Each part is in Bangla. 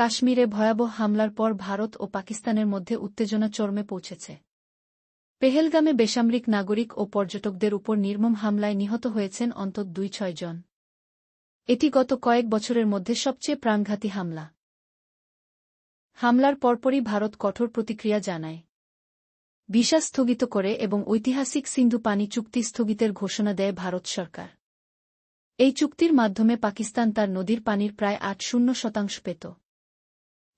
কাশ্মীরে ভয়াবহ হামলার পর ভারত ও পাকিস্তানের মধ্যে উত্তেজনা চরমে পৌঁছেছে। পেহেলগামে বেসামরিক নাগরিক ও পর্যটকদের উপর নির্মম হামলায় নিহত হয়েছেন অন্তত দুই ছয় জন। এটি গত কয়েক বছরের মধ্যে সবচেয়ে প্রাণঘাতী হামলা। হামলার পরপরই ভারত কঠোর প্রতিক্রিয়া জানায়। ভিসা স্থগিত করে এবং ঐতিহাসিক সিন্ধু পানি চুক্তি স্থগিতের ঘোষণা দেয় ভারত সরকার। এই চুক্তির মাধ্যমে পাকিস্তান তার নদীর পানির প্রায় আট শূন্য শতাংশ পেত।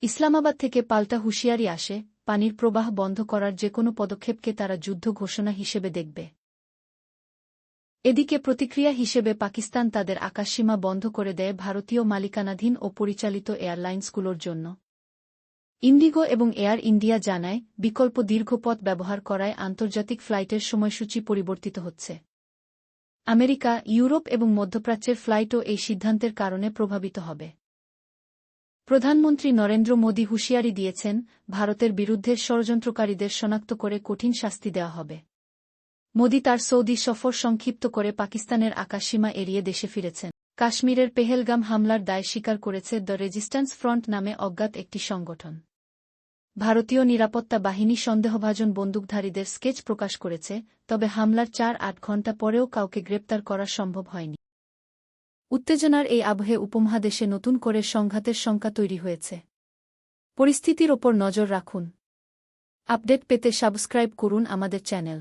ইসলামাবাদ থেকে পাল্টা হুঁশিয়ারি আসে, পানির প্রবাহ বন্ধ করার যে কোনো পদক্ষেপকে তারা যুদ্ধ ঘোষণা হিসেবে দেখবে। এদিকে প্রতিক্রিয়া হিসেবে পাকিস্তান তাদের আকাশসীমা বন্ধ করে দেয় ভারতীয় মালিকানাধীন ও পরিচালিত এয়ারলাইন্সগুলোর জন্য। ইন্ডিগো এবং এয়ার ইন্ডিয়া জানায়, বিকল্প দীর্ঘপথ ব্যবহার করায় আন্তর্জাতিক ফ্লাইটের সময়সূচি পরিবর্তিত হচ্ছে। আমেরিকা, ইউরোপ এবং মধ্যপ্রাচ্যের ফ্লাইটও এই সিদ্ধান্তের কারণে প্রভাবিত হবে। প্রধানমন্ত্রী নরেন্দ্র মোদী হুঁশিয়ারি দিয়েছেন, ভারতের বিরুদ্ধে ষড়যন্ত্রকারীদের শনাক্ত করে কঠিন শাস্তি দেওয়া হবে। মোদি তার সৌদি সফর সংক্ষিপ্ত করে পাকিস্তানের আকাশসীমা এড়িয়ে দেশে ফিরেছেন। কাশ্মীরের পেহেলগাম হামলার দায় স্বীকার করেছে দ্য রেজিস্ট্যান্স ফ্রন্ট নামে অজ্ঞাত একটি সংগঠন। ভারতীয় নিরাপত্তা বাহিনী সন্দেহভাজন বন্দুকধারীদের স্কেচ প্রকাশ করেছে, তবে হামলার চার আট ঘণ্টা পরেও কাউকে গ্রেপ্তার করা সম্ভব হয়নি। উত্তেজনার এই আবহে উপমহাদেশে নতুন করে সংঘাতের শঙ্কা তৈরি হয়েছে। পরিস্থিতির ওপর নজর রাখুন। আপডেট পেতে সাবস্ক্রাইব করুন আমাদের চ্যানেল।